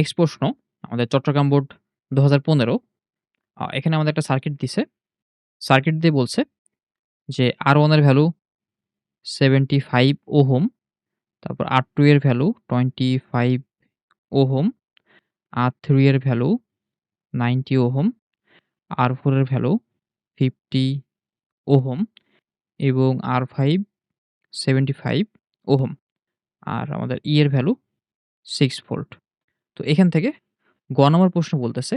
Next প্রশ্ন আমাদের Chittagong board দু হাজার পনেরো এখানে আমাদের একটা সার্কিট দিছে। সার্কিট দিয়ে বলছে যে আর ওয়ানের ভ্যালু 75 ওহম, তারপর R2 এর ভ্যালু 25 আর R3 এর ভ্যালু 90 ওহম, R4 এর ভ্যালু 50 ওহম এবং R5 75 ওহম। আর আমাদের E এর ভ্যালু সিক্স ভোল্ট। তো এখান থেকে গ নম্বর প্রশ্ন বলতেছে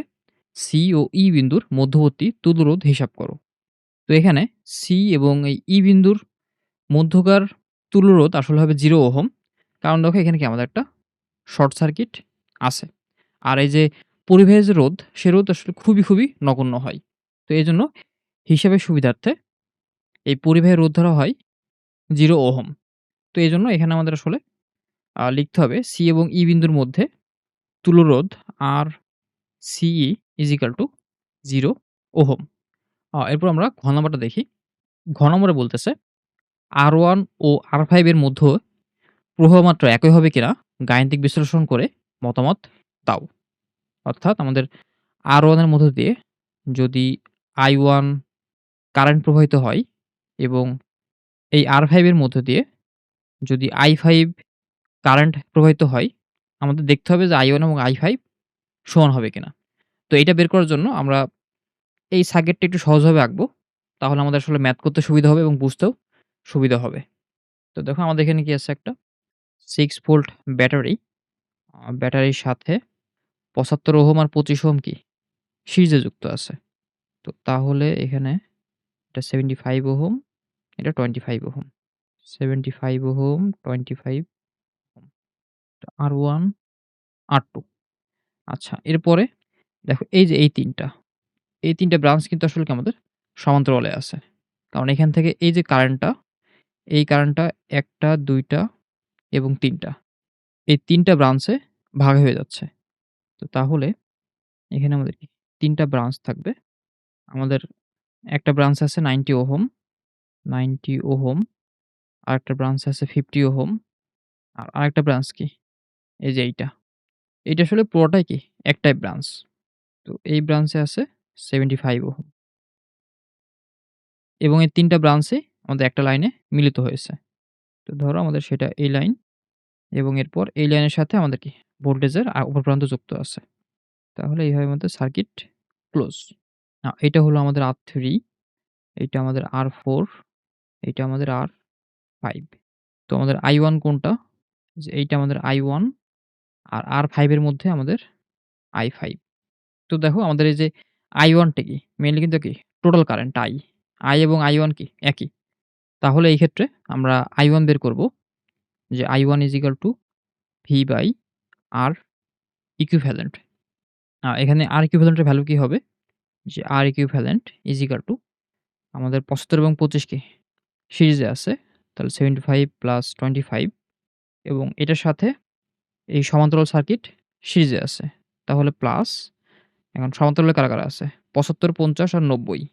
সি ও ই বিন্দুর মধ্যবর্তী তুল্যরোধ হিসাব করো। তো এখানে সি এবং এই ই বিন্দুর মধ্যকার তুল্যরোধ আসলে হবে জিরো ওহম। কারণ দেখো এখানে কি আমাদের একটা শর্ট সার্কিট আছে। আর এই যে পরিবাহীর যে রোধ, সে রোধ আসলে খুবই, খুবই নগণ্য হয়। তো এই জন্য হিসাবের সুবিধার্থে এই পরিবাহীর রোধ ধরা হয় জিরো ওহম। তো এই জন্য এখানে আমাদের আসলে লিখতে হবে সি এবং ই বিন্দুর মধ্যে তুল্যরোধ আর is equal to 0 ওহম। এরপর আমরা ঘ নম্বরটা দেখি। ঘ নম্বরে বলতেছে আর ওয়ান ও আর ফাইভের মধ্যে প্রবাহ মাত্রা একই হবে কিনা গাণিতিক বিশ্লেষণ করে মতামত দাও। অর্থাৎ আমাদের আর ওয়ানের মধ্য দিয়ে যদি আই ওয়ান কারেন্ট প্রবাহিত হয় এবং এই আর ফাইভের মধ্য দিয়ে যদি আই ফাইভ কারেন্ট প্রবাহিত হয়, আমাদের দেখতে হবে যে I1 এবং আই ফাইভ সমান হবে কিনা। তো এইটা বের করার জন্য আমরা এই সার্কিটটা একটু সহজভাবে আঁকবো। তাহলে আমাদের আসলে ম্যাথ করতে সুবিধা হবে এবং বুঝতেও সুবিধা হবে। তো দেখো আমাদের এখানে কি আছে একটা সিক্স ভোল্ট ব্যাটারি। ব্যাটারির সাথে 75 ওহম আর 25 ওহম কি সিরিজে যুক্ত আছে। তো তাহলে এখানে এটা 75 ওহম, এটা 25 ohm. 75 ohm, 25 ohm. R1, R2 আচ্ছা এরপরে দেখো এই যে এই ৩ টা, এই ৩ টা ব্রাঞ্চ কিন্তু আসলে কি আমাদের সমান্তরালে আছে। কারণ এখান থেকে এই যে কারেন্টটা, এই কারেন্টটা ১ টা, ২ টা এবং ৩ টা। এই ৩ টা ব্রাঞ্চে ভাগ হয়ে যাচ্ছে। তো তাহলে এখানে আমাদের কি ৩ টা ব্রাঞ্চ থাকবে। আমাদের একটা ব্রাঞ্চ আছে 90 ওহম, 90 ওহম, আরেকটা ব্রাঞ্চ আছে 50 ওহম, আর আরেকটা ব্রাঞ্চ কি এই যে এইটা। এইটা আসলে পুরোটাই কি একটাই ব্রাঞ্চ। তো এই ব্রাঞ্চে আছে 75 ওহম। এবং এই ৩ টা ব্রাঞ্চই আমাদের একটা লাইনে মিলিত হয়েছে। তো ধরো আমাদের সেটা এই লাইন এবং এরপর এই লাইনের সাথে আমাদের কি ভোল্টেজের উপর প্রান্ত যুক্ত আছে। তাহলে এইভাবে আমাদের সার্কিট ক্লোজ। না এটা হলো আমাদের আর থ্রি এইটা আমাদের আর ফোর এইটা আমাদের আর ফাইভ তো আমাদের আই ওয়ান কোনটা? যে এইটা আমাদের I1 আর আর ফাইভের মধ্যে আমাদের আই ফাইভ তো দেখো আমাদের এই যে I1 টা কি? মেইনলি কিন্তু কি টোটাল কারেন্ট আই আই এবং আই ওয়ান কি একই। তাহলে এই ক্ষেত্রে আমরা আই ওয়ান বের করব যে I1 is equal to V by R equivalent। আ এখানে আর এর ভ্যালু কী হবে? যে R equivalent is equal to আমাদের 75 এবং 25 কি সিরিজে আছে। তাহলে 75 প্লাস 25 এবং এটার সাথে এই সমান্তরাল সার্কিট সিরিজে আছে। তাহলে প্লাস এখন সমান্তরালে কারা, কারা আছে? 75, 50 আর 90।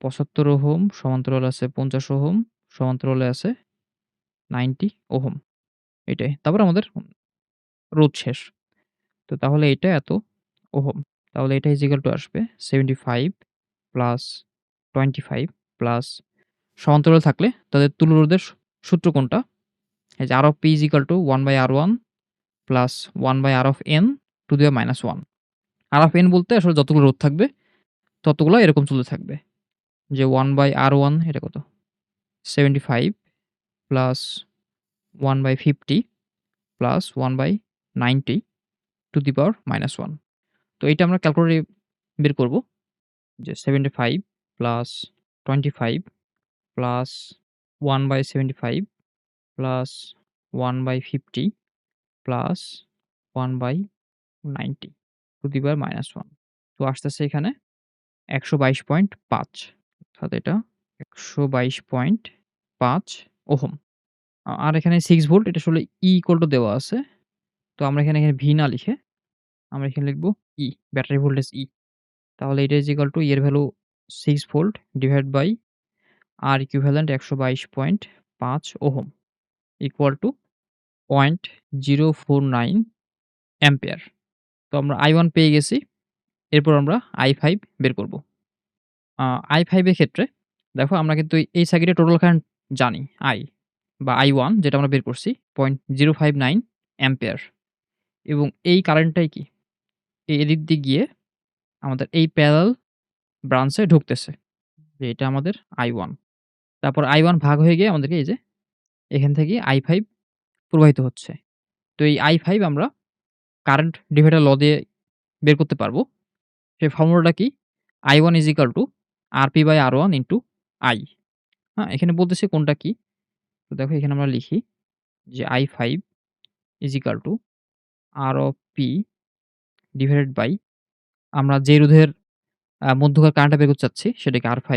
75 ওহম সমান্তরাল আছে 50 ওহম, সমান্তরালে আছে 90 ওহম। এটাই। তারপর আমাদের রোধ শেষ। তো তাহলে এটা এত ওহম। তাহলে এটা equal to আসবে 75 প্লাস 25 প্লাস সমান্তরাল থাকলে তাদের তুল্যরোধের সূত্র কোনটা? এই যে of P is equal to 1 by R1 plus 1 by R of N to the power minus 1। R of N বলতে আসলে যতগুলো রোধ থাকবে, ততগুলো এরকম চলতে থাকবে। যে ওয়ান বাই আর ওয়ান এটা কত? 75 plus one by fifty plus one by ninety to the power minus one তো এইটা আমরা ক্যালকুলেটরে বের করব। যে 75 plus 25 plus one by seventy five plus 1 by 50 প্লাস 1 by 90 to the power minus 1। তো আসতেছে এখানে 122.5 অর্থাৎ এটা 122.5 ওহম। আ আর এখানে 6 ভোল্ট এটা আসলে E equal to দেওয়া আছে। তো আমরা এখানে, এখানে V না লিখে আমরা এখানে লিখব E ব্যাটারি ভোল্টেজ E। তাহলে এটা equal to E এর value 6 volt divide by R equivalent 122.5 ohm equal to 0.049 ampere. তো আমরা I1 পেয়ে গেছি। এরপর আমরা I5 বের করব। আ I5 এর ক্ষেত্রে দেখো আমরা কিন্তু এই সার্কিটের টোটাল কারেন্ট জানি, I বা I1 যেটা আমরা বের করছি 0.059 অ্যাম্পিয়ার এবং এই কারেন্টটাই কি এদিক দিয়ে গিয়ে আমাদের এই প্যারালাল ব্রাঞ্চে ঢুকতেছে। যে এটা আমাদের I1 তারপর I1 ভাগ হয়ে গিয়ে আমাদেরকে এই যে এখান থেকে I5 প্রবাহিত হচ্ছে। তো এই আই ফাইভ আমরা কারেন্ট ডিভাইডার ল দিয়ে বের করতে পারব। সেই ফর্মুলাটা কি? I1 RP/R1 আই হ্যাঁ? এখানে বলতেছে কোনটা কি? তো দেখো এখানে আমরা লিখি যে I five is equal to R of P divided by আমরা যে রোধের মধ্যকার কারেন্টটা বের করতে চাচ্ছি সেটাকে R5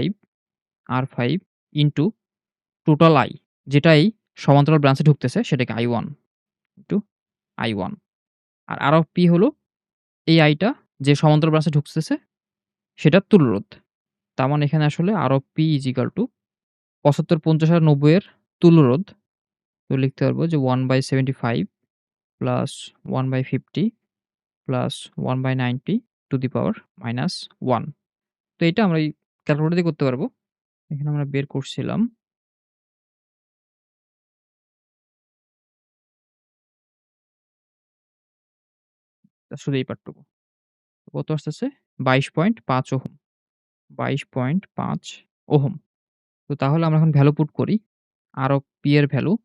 R5 into total I যেটা এই সমান্তরাল ব্রাঞ্চে ঢুকতেছে সেটাকে I1 ইন্টু I1 আর R of P হলো এই আইটা যে সমান্তরাল ব্রাঞ্চে ঢুকতেছে সেটা তুল্যরোধ। তার মানে এখানে আসলে R of P 75, 50 আর 90 এর তুল্যরোধ। তো লিখতে পারব যে 1/75 plus 1/50 plus 1/90 to the power minus one তো এটা আমরা এই ক্যালকুলেটর দিয়ে করতে পারব। এখানে আমরা বের করছিলাম। শুধু এই পার্টটুকু। কত আসতেছে? 22.5 ওহম। 22.5 ওহম। তো তাহলে আমরা এখন ভ্যালু পুট করি। Of P এর value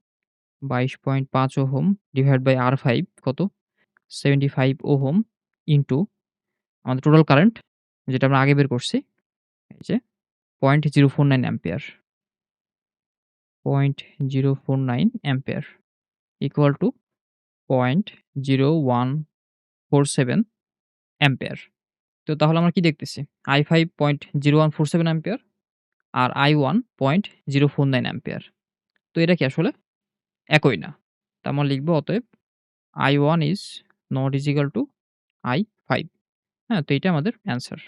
22.5 ohm divide by R five কত? 75 ওহম ইন্টু আমাদের টোটাল কারেন্ট যেটা আমরা আগে বের করছি। এই যে 0.049 ampere. 0.049 ampere equal to 0.0147 ampere তো তাহলে আমরা কি দেখতেছি? I five point zero one four seven ampere R I one point zero four nine ampere তো এটা কি আসলে একই না। তা আমরা লিখব অতএব I one is not equal to I five হ্যাঁ? তো এটা আমাদের অ্যান্সার।